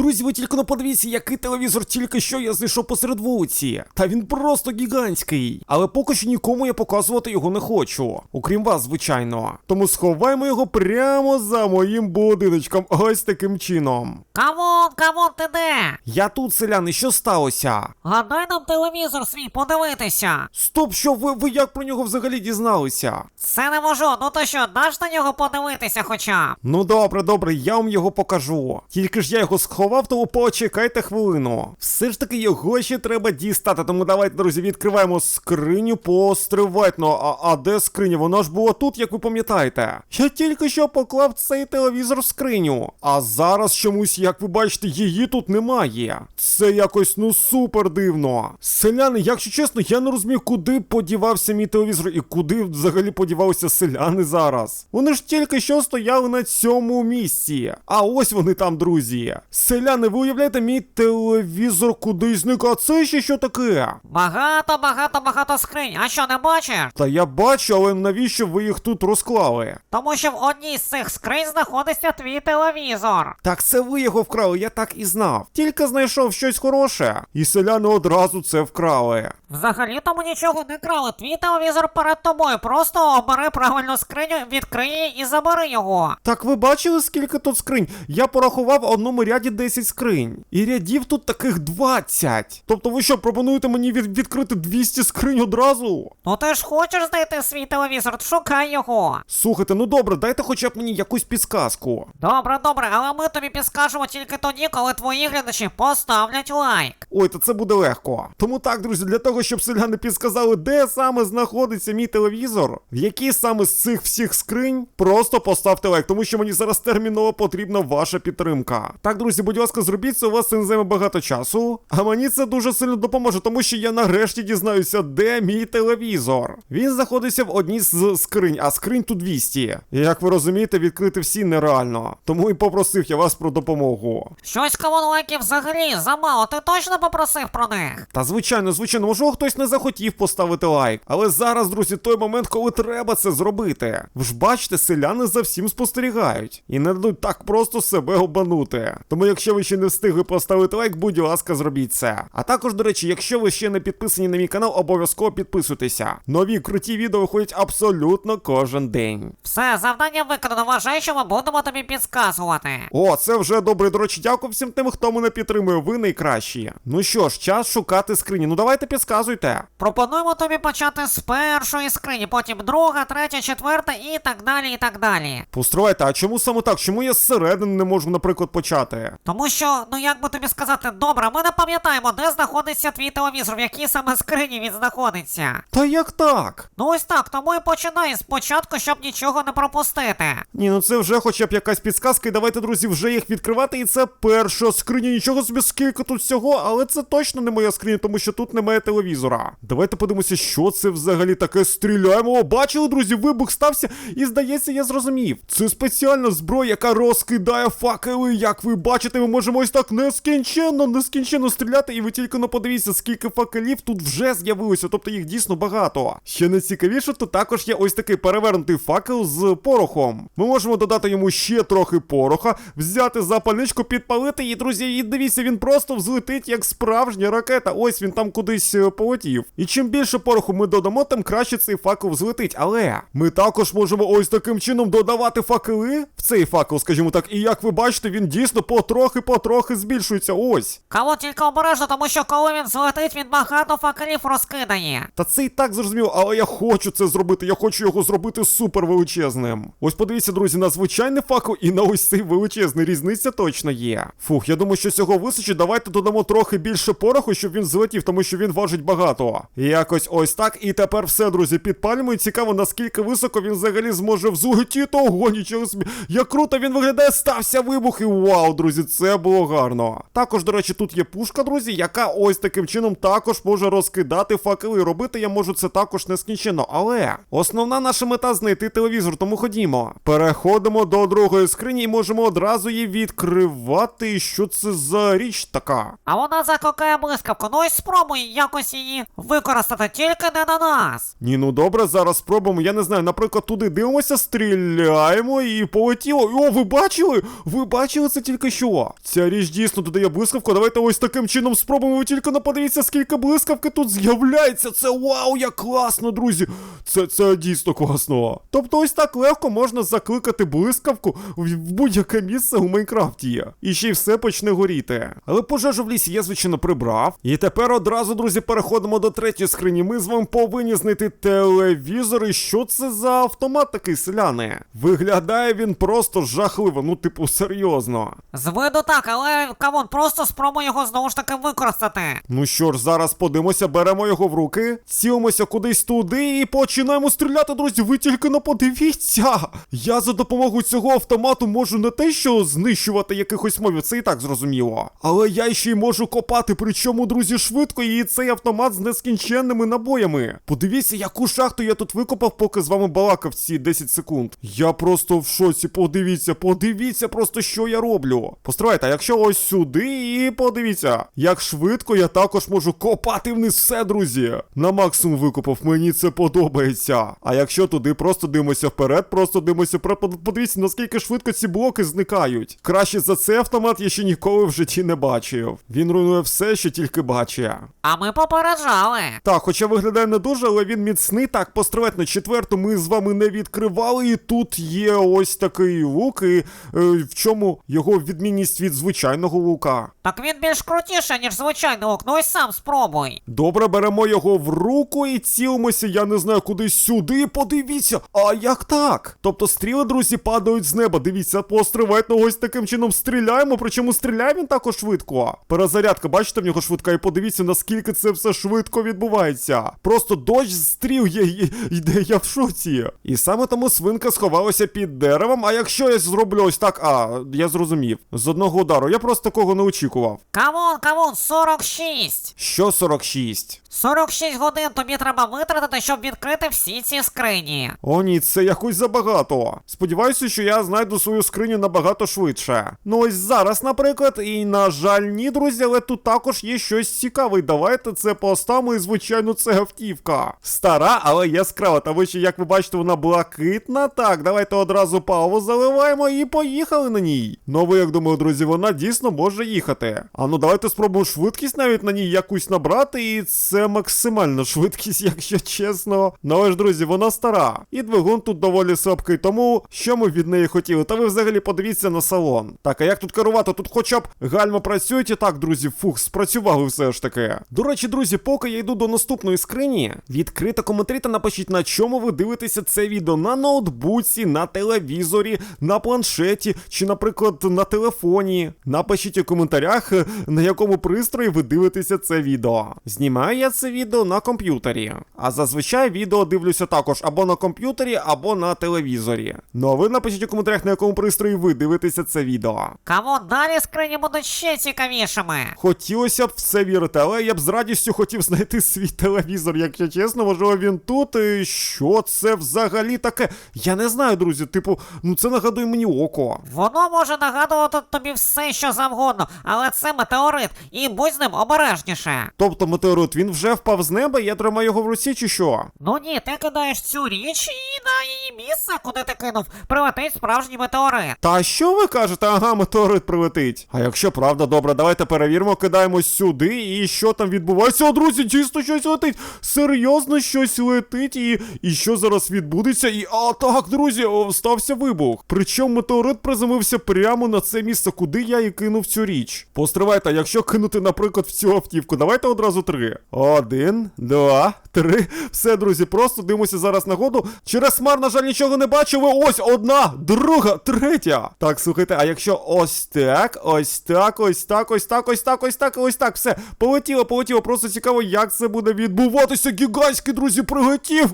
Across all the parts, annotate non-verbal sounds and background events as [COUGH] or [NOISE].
Друзі, ви тільки не подивіться, який телевізор тільки що я знайшов посеред вулиці. Та він просто гігантський. Але поки що нікому я показувати його не хочу. Окрім вас, звичайно. Тому сховаємо його прямо за моїм будиночком. Ось таким чином. Камон, камон, ти де? Я тут, селяни, що сталося? Гадай нам телевізор свій подивитися. Стоп, що ви, ви як про нього взагалі дізналися? Це не можу, ну то що, даш на нього подивитися хоча б? Ну добре, добре, я вам його покажу. Тільки ж я його сховав, тому почекайте хвилину. Все ж таки його ще треба дістати, тому давайте, друзі, відкриваємо скриню постриватно. А, а де скриня? Вона ж була тут, як ви пам'ятаєте. Я тільки що поклав цей телевізор в скриню. А зараз чомусь, як ви бачите, її тут немає. Це якось ну супер дивно. Селяни, якщо чесно, я не розумію, куди подівався мій телевізор і куди взагалі подівалися селяни зараз. Вони ж тільки що стояли на цьому місці. А ось вони там, друзі. Селяни, ви уявляєте, мій телевізор кудись зник, а це ще що таке? Багато, багато, багато скринь. А що, не бачиш? Та я бачу, але навіщо ви їх тут розклали? Тому що в одній з цих скринь знаходиться твій телевізор. Так це ви його вкрали, я так і знав. Тільки знайшов щось хороше, і селяни одразу це вкрали. Взагалі тому нічого не крали. Твій телевізор перед тобою. Просто обери правильну скриню, відкрий її і забери його. Так ви бачили, скільки тут скринь? Я порахував в одному ряді 10 скринь. І рядів тут таких 20. Тобто ви що, пропонуєте мені від- відкрити 200 скринь одразу? Ну ти ж хочеш знайти свій телевізор, шукай його. Слухайте, ну добре, дайте хоча б мені якусь підсказку. Добре, добре, але ми тобі підскажемо тільки тоді, коли твої глядачі поставлять лайк. Ой, то це буде легко. Тому так, друзі, для того, щоб селяни підсказали, де саме знаходиться мій телевізор, в якій саме з цих всіх скринь, просто поставте лайк, тому що мені зараз терміново потрібна ваша підтримка. Так, друзі, будь ласка, зробіть це, у вас це не займе багато часу. А мені це дуже сильно допоможе, тому що я нарешті дізнаюся, де мій телевізор. Він знаходиться в одній з скринь, а скринь тут 200. І як ви розумієте, відкрити всі нереально. Тому і попросив я вас про допомогу. Щось кавон лайків взагалі замало, ти точно попросив про них? Та звичайно, звичайно, можливо, хтось не захотів поставити лайк. Але зараз, друзі, той момент, коли треба це зробити. Ви ж бачите, селяни за всім спостерігають і не дадуть так просто себе обманути. Тому, якщо ви ще не встигли поставити лайк, будь ласка, зробіть це. А також, до речі, якщо ви ще не підписані на мій канал, обов'язково підписуйтеся. Нові круті відео виходять абсолютно кожен день. Все, завдання виконано, вважай, що ми будемо тобі підказувати. О, це вже добре. До речі, дякую всім тим, хто мене підтримує. Ви найкращі. Ну що ж, час шукати скрині. Ну давайте підказуйте. Пропонуємо тобі почати з першої скрині, потім друга, третя, четверта і так далі, і так далі. Постривайте, а чому саме так? Чому я зсередини не можу, наприклад, почати? Тому що, ну як би тобі сказати, добре, ми не пам'ятаємо, де знаходиться твій телевізор, в якій саме скрині він знаходиться. Та як так? Ну ось так, тому і починай спочатку, щоб нічого не пропустити. Ні, ну це вже хоча б якась підсказка, і давайте, друзі, вже їх відкривати. І це перша скриня. Нічого собі скільки тут всього, але це точно не моя скриня, тому що тут немає телевізора. Давайте подивимося, що це взагалі таке. Стріляємо. О, бачили, друзі, вибух стався, і здається, я зрозумів. Це спеціальна зброя, яка розкидає факели. Як ви бачите, ми можемо ось так нескінченно, нескінченно стріляти, і ви тільки не подивіться, скільки факелів тут вже з'явилося, тобто їх дійсно багато. Ще найцікавіше, то також є ось такий перевернутий факел з порохом. Ми можемо додати йому ще трохи пороха, взяти запальничку, підпалити її, друзі, і дивіться, він просто взлетить як справжня ракета. Ось він там кудись е, полетів. І чим більше пороху ми додамо, тим краще цей факел взлетить. Але ми також можемо ось таким чином додавати факели в цей факел, скажімо так. І як ви бачите, він дійсно потрохи-потрохи збільшується. Ось. Кого тільки обережно, тому що коли він злетить, він багато факелів розкидає. Та це і так зрозуміло, але я хочу це зробити. Я хочу його зробити супер величезним. Ось подивіться, друзі, на звичайний факел і на ось цей величезний. Різниця точно є. Фух, я думаю, що цього вистачить. Давайте додамо трохи більше пороху, щоб він злетів, тому що він важить багато. Якось ось так. І тепер все, друзі, підпалюємо. І цікаво, наскільки високо він взагалі зможе взлетіти. Ого, нічого собі. Як круто він виглядає, стався вибух. І вау, друзі, це було гарно. Також, до речі, тут є пушка, друзі, яка ось таким чином також може розкидати факели. Робити я можу це також нескінченно. Але основна наша мета знайти телевізор, тому ходімо. Переходимо до другої скрині і можемо одразу її відкривати. Що це за річ така? А вона закликає блискавку. Ну ось спробуй якось її використати, тільки не на нас. Ні, ну добре, зараз спробуємо. Я не знаю, наприклад, туди дивимося, стріляємо і полетіло. О, ви бачили? Ви бачили це тільки що? Ця річ дійсно додає блискавку. Давайте ось таким чином спробуємо. Ви тільки не подивіться, скільки блискавки тут з'являється. Це вау, як класно, друзі! Це, це дійсно класно. Тобто, ось так легко можна закликати блискавку в, будь-яке місце у Майнкрафті. І ще й все почне горіти. Але пожежу в лісі я, звичайно, прибрав. І тепер одразу, друзі, переходимо до третьої скрині. Ми з вами повинні знайти телевізор. І що це за автомат такий селяни? Виглядає він просто жахливо, ну, типу, серйозно. З виду так, але камон, просто спробуй його знову ж таки використати. Ну що ж, зараз подивимося, беремо його в руки, цілимося кудись туди і починаємо стріляти, друзі. Ви тільки не подивіться. Я за допомогою цього автомату можу не те, що знищувати якихось мобів, це і так зрозуміло. Але я ще й можу копати, причому, друзі, швидко, і цей автомат з нескінченними набоями. Подивіться, яку шахту я тут викопав, поки з вами балакав ці 10 секунд. Я просто в шоці. Подивіться, подивіться просто, що я роблю. Постривайте, а якщо ось сюди, і подивіться, як швидко я також можу копати вниз все, друзі. На максимум викопав, мені це подобається. А якщо туди просто дивимося вперед, просто дивимося вперед, подивіться, наскільки швидко ці блоки зникають. Краще за цей автомат я ще ніколи в житті не бачив. Він руйнує все, що тільки бачить. А ми попереджали. Так, хоча виглядає не дуже, але він міцний. Так, постривать на четверту ми з вами не відкривали, і тут є ось такий лук, і е, в чому його відмінність від звичайного лука. Так він більш крутіший, ніж звичайний лук, ну й сам спробуй. Добре, беремо його в руку і цілимося, я не знаю, куди сюди. Подивіться, а як так? Тобто стріли, друзі, падають з неба. Дивіться, постривайте, ось таким чином стріляємо, причому стріляє він також швидко. Перезарядка, бачите, в нього швидка, і подивіться, наскільки це все швидко відбувається. Просто дощ стріл є, є- йде, я в шоці. І саме тому свинка сховалася під деревом. А якщо я зроблю ось так, а я зрозумів. З одного удару, я просто такого не очікував. Камон, камон, 46. Що 46? 46 годин тобі треба витратити, щоб відкрити всі ці скрині. О ні, це якось забагато. Сподіваюся, що я знайду свою скриню набагато швидше. Ну ось зараз, наприклад, і на жаль, ні, друзі, але тут також є щось цікаве. Давайте це поставимо, і звичайно, це автівка. Стара, але яскрава. Та ви ще, як ви бачите, вона блакитна. Так, давайте одразу паву заливаємо і поїхали на ній. Ну, ви як думаю, друзі, вона дійсно може їхати. А ну давайте спробуємо швидкість навіть на ній якусь набрати, і це максимальна [LAUGHS] швидкість, якщо чесно. Ну але ж, друзі, вона стара. І двигун тут доволі слабкий, тому що ми від неї хотіли? Та ви взагалі подивіться на салон. Так, а як тут керувати? Тут хоча б гальма працюють і так, друзі, фух, спрацювали все ж таки. До речі, друзі, поки я йду до наступної скрині, відкрито коментарі та напишіть, на чому ви дивитеся це відео на ноутбуці, на телевізорі, на планшеті чи, наприклад, на телефоні. Напишіть у коментарях, на якому пристрої ви дивитеся це відео. Знімаю я це відео на комп'ютері. А зазвичай відео дивлюся також або на комп'ютері, або на телевізорі. Ну а ви напишіть у коментарях, на якому пристрої ви дивитеся це відео. Камон, далі скрині будуть ще цікавішими. Хотілося б в це вірити, але я б з радістю хотів знайти свій телевізор, якщо чесно, можливо, він тут. І що це взагалі таке? Я не знаю, друзі. Типу, ну це нагадує мені око. Воно може нагадувати тобі все, що завгодно, але це метеорит, і будь з ним обережніше. Тобто метеорит він вже впав з неба, і я тримаю його в руці, чи що? Ну ні, ти кидаєш цю річ, і на її місце, куди ти кинув, прилетить справжній метеорит. Та що ви кажете? Ага, метеорит прилетить. А якщо правда, добре, давайте перевіримо, кидаємо сюди, і що там відбувається. О, друзі, дійсно щось летить. Серйозно щось летить, і, і що зараз відбудеться? І а так, друзі, о, стався вибух. Причому метеорит приземлився прямо на це місце, куди я і кинув цю річ. Постривайте, якщо кинути, наприклад, в цю автівку, давайте одразу три. Один, два, три. Все, друзі, просто дивимося зараз нагоду. Через смар, на жаль, нічого не бачили. Ось одна, друга, третя. Так, слухайте, а якщо ось так, ось так, ось так, ось так, ось так, ось так, ось так, все. Полетіло, полетіло. Просто цікаво, як це буде відбуватися. Гігантський, друзі, прилетів.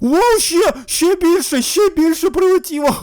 О, ще, ще більше, ще більше прилетіло.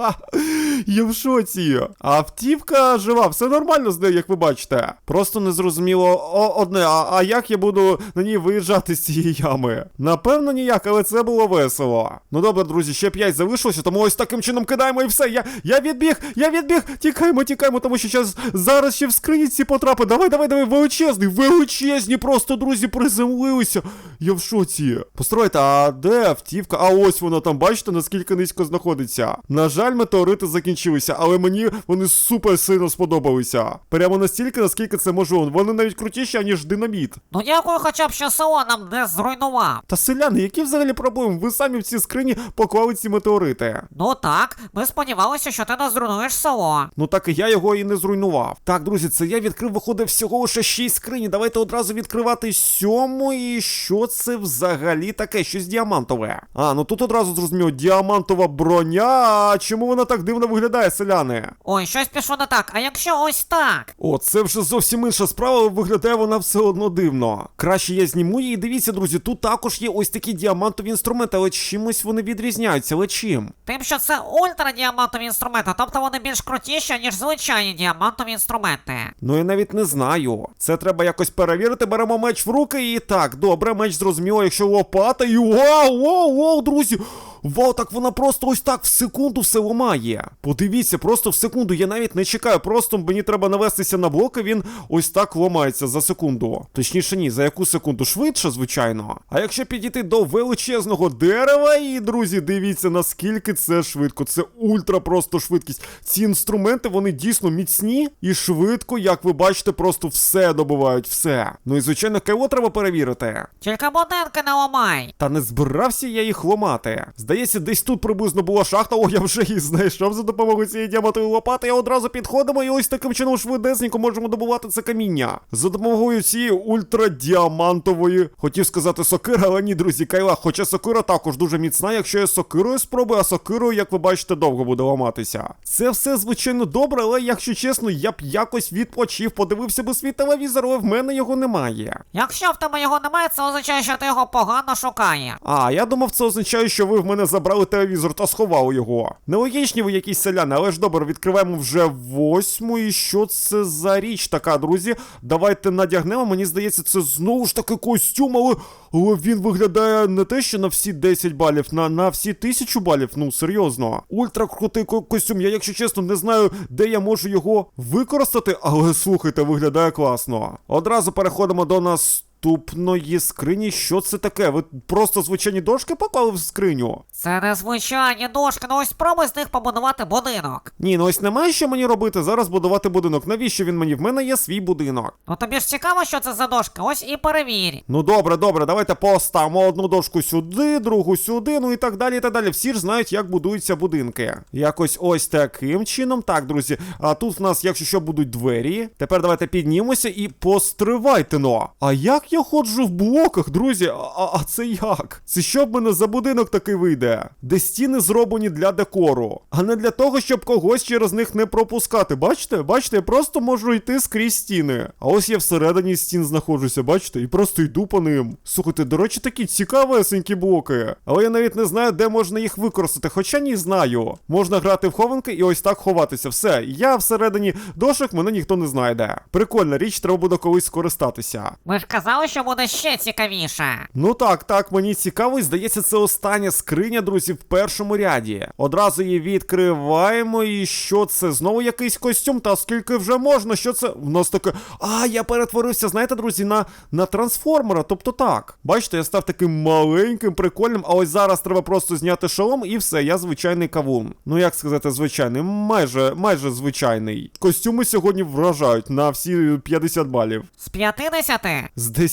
[LAUGHS] Я в шоці. Автівка жива, все нормально з нею, як ви бачите. Просто не зрозуміло о, одне, а, а як я буду на ній виїжджати з цієї ями? Напевно, ніяк, але це було весело. Ну добре, друзі, ще 5 залишилося, тому ось таким чином кидаємо і все. Я, я відбіг, я відбіг. Тікаємо, тікаємо, тому що зараз, зараз ще в скриніці потрапить. Давай, давай, давай, величезний, величезні, просто, друзі, приземлилися. Я в шоці. Построїте, а де автівка? А ось вона там, бачите, наскільки низько знаходиться. На жаль, метеорити закінчилися, але мені вони супер сильно сподобалися. Прямо настільки, наскільки це можливо. Вони навіть крутіші, аніж динаміт. Ну дякую хоча б, що село нам не зруйнував. Та селяни, які взагалі проблеми? Ви самі в ці скрині поклали ці метеорити. Ну так, ми сподівалися, що ти не зруйнуєш село. Ну так і я його і не зруйнував. Так, друзі, це я відкрив, виходить всього лише 6 скрині. Давайте одразу відкривати сьому. І що це взагалі таке? Щось діамантове. А, ну тут одразу зрозуміло, діамантова броня. А чому вона так дивно виглядає, селяни? Ой, щось пішло не так. А якщо ось так? О, це вже зовсім інша справа, виглядає вона все одно дивно. Краще я зніму її. Дивіться, друзі, тут також є ось такі діамантові інструменти, але чимось вони відрізняються. Але чим? Тим, що це ультрадіамантові інструменти, тобто вони більш крутіші, ніж звичайні діамантові інструменти. Ну я навіть не знаю. Це треба якось перевірити. Беремо меч в руки і так, добре, меч зрозуміло, якщо лопата, і вау, вау, вау, друзі! Вау, так вона просто ось так в секунду все ламає. Подивіться, просто в секунду. Я навіть не чекаю. Просто мені треба навестися на блок, і він ось так ламається за секунду. Точніше, ні, за яку секунду? Швидше, звичайно. А якщо підійти до величезного дерева, і друзі, дивіться, наскільки це швидко. Це ультра просто швидкість. Ці інструменти вони дійсно міцні і швидко, як ви бачите, просто все добувають, все. Ну і звичайно, кайло треба перевірити. Тільки будинки не ламай. Та не збирався я їх ламати. Здається, десь тут приблизно була шахта, о, я вже її знайшов за допомогою цієї діамантової лопати. І одразу підходимо і ось таким чином швидесенько можемо добувати це каміння. За допомогою цієї ультрадіамантової, хотів сказати сокира, але ні, друзі, кайла. Хоча сокира також дуже міцна, якщо я сокирою спробую, а сокирою, як ви бачите, довго буде ламатися. Це все звичайно добре, але якщо чесно, я б якось відпочив, подивився би свій телевізор, але в мене його немає. Якщо в тебе його немає, це означає, що ти його погано шукає. А, я думав, це означає, що ви в мене забрали телевізор та сховали його. Нелогічні ви якісь селяни, але ж добре, відкриваємо вже восьму. І що це за річ така, друзі? Давайте надягнемо. Мені здається, це знову ж таки костюм, але, але він виглядає не те, що на всі 10 балів, на, на всі 1000 балів. Ну, серйозно. Ультра крутий ко- костюм. Я, якщо чесно, не знаю, де я можу його використати, але слухайте, виглядає класно. Одразу переходимо до нас. Наступної скрині, що це таке? Ви просто звичайні дошки поклали в скриню? Це не звичайні дошки, ну ось спробуй з них побудувати будинок. Ні, ну ось немає що мені робити зараз будувати будинок. Навіщо він мені? В мене є свій будинок. Ну тобі ж цікаво, що це за дошки, ось і перевір. Ну добре, добре, давайте поставимо одну дошку сюди, другу сюди, ну і так далі, і так далі. Всі ж знають, як будуються будинки. Якось ось таким чином. Так, друзі. А тут в нас, якщо що, будуть двері. Тепер давайте піднімемося і постривайте но. А як я ходжу в блоках, друзі? А, а, це як? Це що в мене за будинок такий вийде? Де стіни зроблені для декору, а не для того, щоб когось через них не пропускати. Бачите? Бачите, я просто можу йти скрізь стіни. А ось я всередині стін знаходжуся, бачите, і просто йду по ним. Слухайте, до речі, такі цікавесенькі блоки. Але я навіть не знаю, де можна їх використати, хоча ні знаю. Можна грати в хованки і ось так ховатися. Все, я всередині дошок, мене ніхто не знайде. Прикольна річ, треба буде колись скористатися. Ми ж казали, що буде ще цікавіше. Ну так, так, мені цікаво, і здається, це остання скриня, друзі, в першому ряді. Одразу її відкриваємо, і що це? Знову якийсь костюм, та скільки вже можна? Що це? В нас таке. А, я перетворився, знаєте, друзі, на, на трансформера. Тобто так. Бачите, я став таким маленьким, прикольним, а ось зараз треба просто зняти шолом, і все, я звичайний кавун. Ну як сказати, звичайний, майже, майже звичайний. Костюми сьогодні вражають на всі 50 балів. З 50? З 10.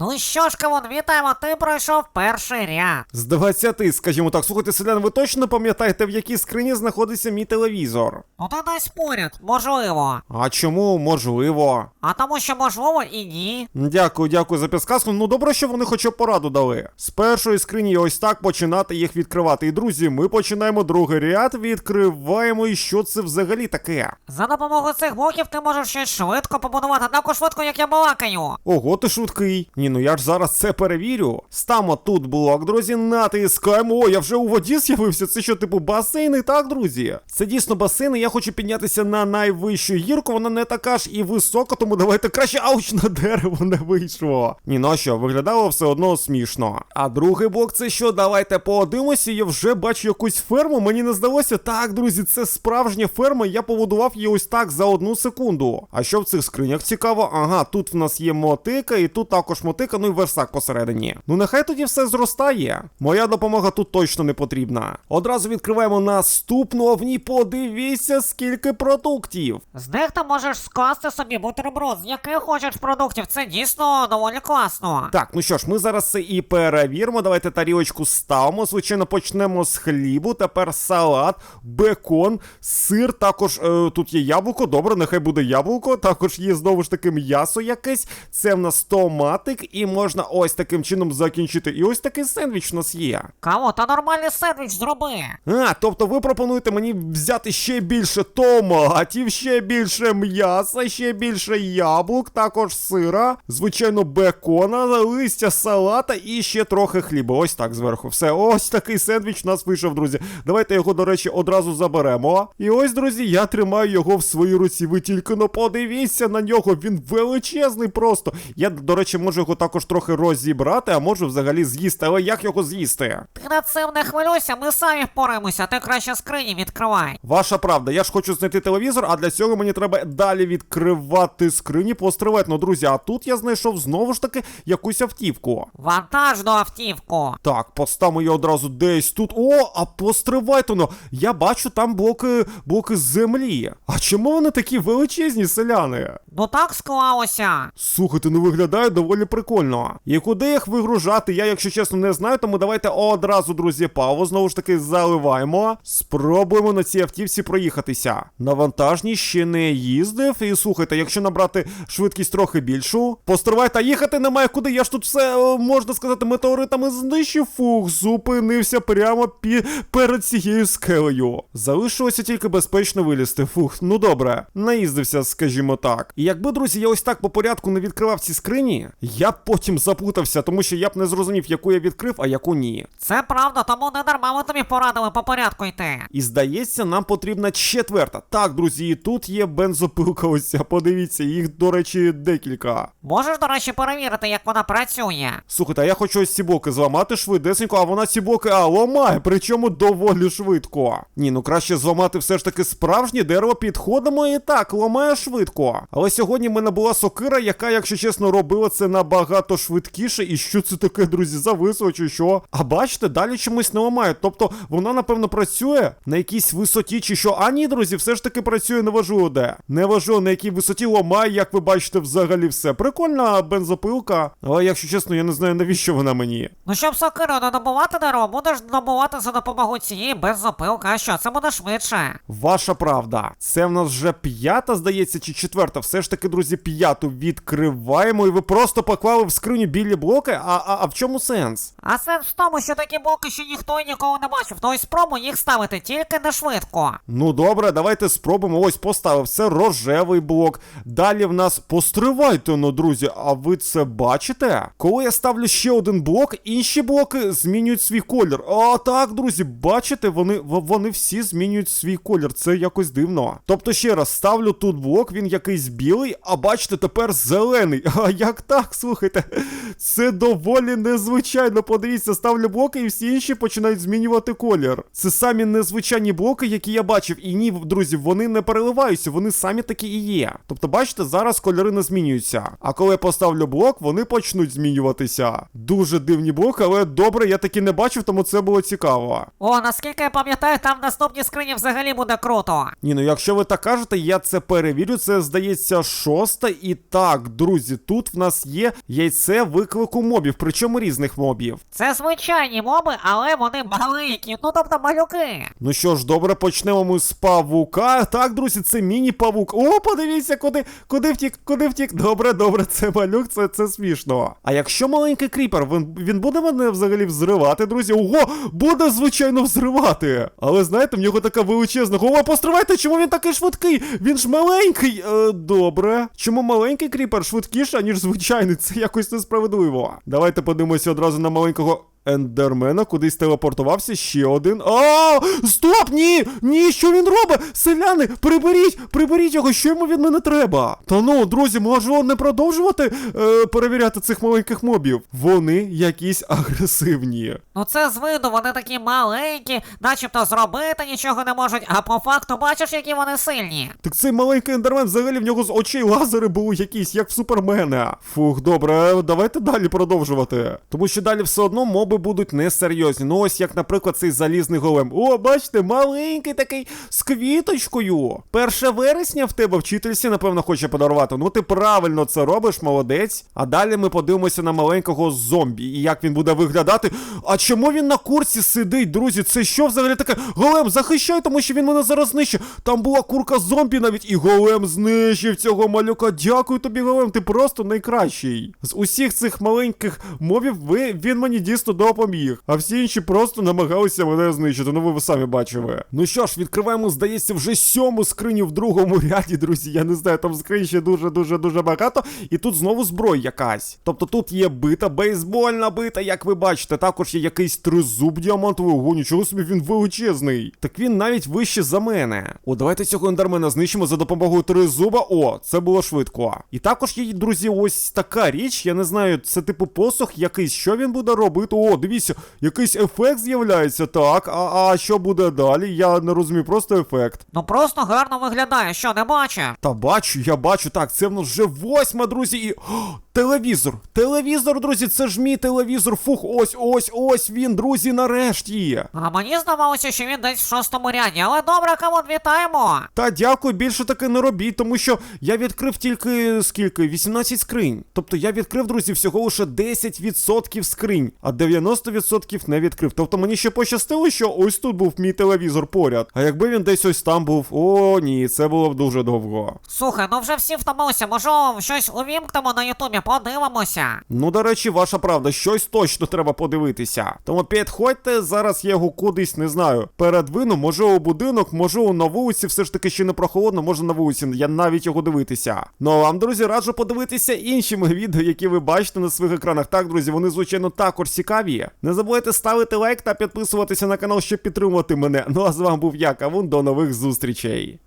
Ну що ж, Кавун, вітаємо, ти пройшов перший ряд. З 20, скажімо так, слухайте, селян, ви точно пам'ятаєте, в якій скрині знаходиться мій телевізор? Ну то десь поряд, можливо. А чому можливо? А тому що можливо і ні. Дякую, дякую за підсказку. Ну добре, що вони хоча б пораду дали. З першої скрині ось так починати їх відкривати. І друзі, ми починаємо другий ряд, відкриваємо. І що це взагалі таке? За допомогою цих блоків ти можеш щось швидко побудувати, так швидко, як я балакаю. Ого, ти швидкий. Ні, ну я ж зараз це перевірю. Ставимо тут блок, друзі, натискаємо. О, я вже у воді з'явився. Це що, типу, басейни, так, друзі? Це дійсно басейни. Я хочу піднятися на найвищу гірку. Вона не така ж і висока, тому давайте краще ауч на дерево не вийшло. Ні, ну що, виглядало все одно смішно. А другий блок це що? Давайте подивимося. Я вже бачу якусь ферму. Мені не здалося. Так, друзі, це справжня ферма. Я побудував її ось так за одну секунду. А що в цих скринях цікаво? Ага, тут в нас є мотика, і тут також мотика, ну і версак посередині. Ну нехай тоді все зростає. Моя допомога тут точно не потрібна. Одразу відкриваємо наступну, а в ній подивіться, скільки продуктів. З них ти можеш скласти собі бутерброд, з яких хочеш продуктів. Це дійсно доволі класно. Так, ну що ж, ми зараз це і перевіримо. Давайте тарілочку ставимо. Звичайно, почнемо з хлібу. Тепер салат, бекон, сир. Також е, тут є яблуко. Добре, нехай буде яблуко. Також є знову ж таки м'ясо якесь. Це в нас томатик, і можна ось таким чином закінчити. І ось такий сендвіч у нас є. Кого та нормальний сендвіч зроби. А, тобто ви пропонуєте мені взяти ще більше томатів, ще більше м'яса, ще більше яблук, також сира, звичайно, бекона, листя салата і ще трохи хліба. Ось так зверху. Все, ось такий сендвіч у нас вийшов, друзі. Давайте його, до речі, одразу заберемо. І ось, друзі, я тримаю його в своїй руці. Ви тільки ну подивіться на нього. Він величезний просто. Я, до речі, можу його також трохи розібрати, а можу взагалі з'їсти. Але як його з'їсти? Ти над цим не хвилюйся, ми самі впораємося, ти краще скрині відкривай. Ваша правда, я ж хочу знайти телевізор, а для цього мені треба далі відкривати скрині постриватно, друзі. А тут я знайшов знову ж таки якусь автівку. Вантажну автівку. Так, поставимо її одразу десь тут. О, а постривайте ну. Я бачу там блоки, блоки землі. А чому вони такі величезні, селяни? Ну так склалося. Слухайте, ну виглядає доволі прикольно. І куди їх вигружати, я, якщо чесно, не знаю, тому давайте одразу, друзі, паву знову ж таки заливаємо. Спробуємо на цій автівці проїхатися. На вантажній ще не їздив. І слухайте, якщо набрати швидкість трохи більшу, постривайте, а їхати немає куди. Я ж тут все, е, можна сказати, метеоритами знищив. Фух, зупинився прямо пі... перед цією скелею. Залишилося тільки безпечно вилізти. Фух, ну добре, наїздився, скажімо так. І якби, друзі, я ось так по порядку не відкривав ці скрині, я б потім заплутався, тому що я б не зрозумів, яку я відкрив, а яку ні. Це правда, тому не дарма ми тобі порадили по порядку йти. І здається, нам потрібна четверта. Так, друзі, і тут є бензопилка. Ось ця, подивіться, їх, до речі, декілька. Можеш, до речі, перевірити, як вона працює. Слухайте, а я хочу ось ці блоки зламати швидесенько, а вона ці блоки а, ламає, причому доволі швидко. Ні, ну краще зламати все ж таки справжнє дерево підходимо і так, ламає швидко. Але сьогодні в мене була сокира, яка, якщо чесно, робила це набагато швидкіше. І що це таке, друзі, зависло чи що? А бачите, далі чомусь не ламає. Тобто вона, напевно, працює на якійсь висоті чи що. А ні, друзі, все ж таки працює неважливо де. Неважливо на якій висоті ламає, як ви бачите, взагалі все. Прикольна бензопилка. Але якщо чесно, я не знаю, навіщо вона мені. Ну, щоб сокирою не добувати дерево, будеш добувати за допомогою цієї беззапилки. А що, це буде швидше. Ваша правда. Це в нас вже п'ята, здається, чи четверта. Все ж таки, друзі, п'яту відкриваємо, і ви просто поклали в скриню білі блоки. А, а, а в чому сенс? А сенс в тому, що такі блоки ще ніхто і ніколи не бачив, то й спробуй їх ставити тільки не швидко. Ну добре, давайте спробуємо. Ось поставив. Це рожевий блок. Далі в нас постривайте, ну, друзі. А ви це бачите? Коли я ставлю ще один блок, інші блоки змінюють свій колір. А так, друзі, бачите, вони, вони всі змінюють свій колір. Це якось дивно. Тобто, ще раз ставлю тут блок, він якийсь білий, а бачите, тепер зелений. [LAUGHS] А як так? Слухайте, це доволі незвичайно. Подивіться, ставлю блоки, і всі інші починають змінювати колір. Це самі незвичайні блоки, які я бачив. І ні, друзі, вони не переливаються, вони самі такі і є. Тобто, бачите, зараз кольори не змінюються. А коли я поставлю блок, вони почнуть змінюватися. Дуже дивні блоки, але добре, я таки не бачив, тому це було цікаво. О, наскільки я пам'ятаю, там в наступній скрині взагалі буде круто. Ні, ну якщо ви так кажете, я це перевірю. Це здається шоста. І так, друзі, тут в нас є яйце виклику мобів, причому різних мобів. Це звичайні моби, але вони маленькі, ну тобто малюки. Ну що ж, добре, почнемо ми з павука. Так, друзі, це міні-павук. О, подивіться, куди, куди втік, куди втік. Добре, добре, це малюк, це, це смішно. А якщо маленький кріпер, він, він буде мене взагалі взривати, друзі? Ого, буде, звичайно, взривати. Але знаєте, в нього така величезна голова. Постривайте, чому він такий швидкий? Він ж маленький. Е, добре. Чому маленький кріпер швидкіше, ніж звичайний? Це якось несправедливо. Давайте подивимося одразу на маленького. Ендермена кудись телепортувався ще один. А, стоп! Ні! Ні, що він робить? Селяни, приберіть! Приберіть його, що йому від мене треба? Та ну, друзі, може не продовжувати е, перевіряти цих маленьких мобів? Вони якісь агресивні. Ну це з виду, вони такі маленькі, начебто зробити нічого не можуть, а по факту бачиш, які вони сильні. Так цей маленький ендермен взагалі в нього з очей лазери були якісь, як в супермена. Фух, добре, давайте далі продовжувати. Тому що далі все одно моби будуть несерйозні. Ну ось як, наприклад, цей залізний голем. О, бачите, маленький такий з квіточкою. Перше вересня в тебе вчительці, напевно, хоче подарувати. Ну ти правильно це робиш, молодець. А далі ми подивимося на маленького зомбі і як він буде виглядати. А чому він на курці сидить, друзі? Це що взагалі таке? Голем, захищай, тому що він мене зараз знищить. Там була курка зомбі навіть, і голем знищив цього малюка. Дякую тобі, голем, ти просто найкращий. З усіх цих маленьких мовів ви, він мені дійсно допоміг. А всі інші просто намагалися мене знищити. Ну ви, самі бачили. Ну що ж, відкриваємо, здається, вже сьому скриню в другому [LAUGHS] ряді, друзі. Я не знаю, там скринь ще дуже дуже дуже багато. І тут знову зброя якась. Тобто тут є бита, бейсбольна бита, як ви бачите. Також є якийсь тризуб діамантовий. Ого, нічого собі він величезний. Так він навіть вище за мене. О, давайте цього ендермена знищимо за допомогою тризуба. О, це було швидко. І також є, друзі, ось така річ. Я не знаю, це типу посох якийсь. Що він буде робити? О, дивіться, якийсь ефект з'являється. Так, а, а що буде далі? Я не розумію, просто ефект. Ну просто гарно виглядає, що не бачив? Та бачу, я бачу, так, це в нас вже восьма, друзі, і. О, телевізор! Телевізор, друзі, це ж мій телевізор. Фух, ось, ось, ось він, друзі, нарешті. А мені здавалося, що він десь в шостому ряді, але добре, камон, вітаємо! Та дякую, більше таки не робіть, тому що я відкрив тільки скільки? 18 скринь. Тобто я відкрив, друзі, всього лише 10% скринь, а 90% не відкрив. Тобто мені ще пощастило, що ось тут був мій телевізор поряд. А якби він десь ось там був, о, ні, це було б дуже довго. Слухай, ну вже всі втомилися, може щось увімкнемо на Ютубі, подивимося. Ну, до речі, ваша правда, щось точно треба подивитися. Тому підходьте, зараз я його кудись не знаю. Передвину, може у будинок, може на вулиці, все ж таки ще не прохолодно, може на вулиці, я навіть його дивитися. Ну а вам, друзі, раджу подивитися інші мої відео, які ви бачите на своїх екранах. Так, друзі, вони, звичайно, також цікаві. Не забувайте ставити лайк та підписуватися на канал, щоб підтримувати мене. Ну а з вами був я, Кавун, до нових зустрічей.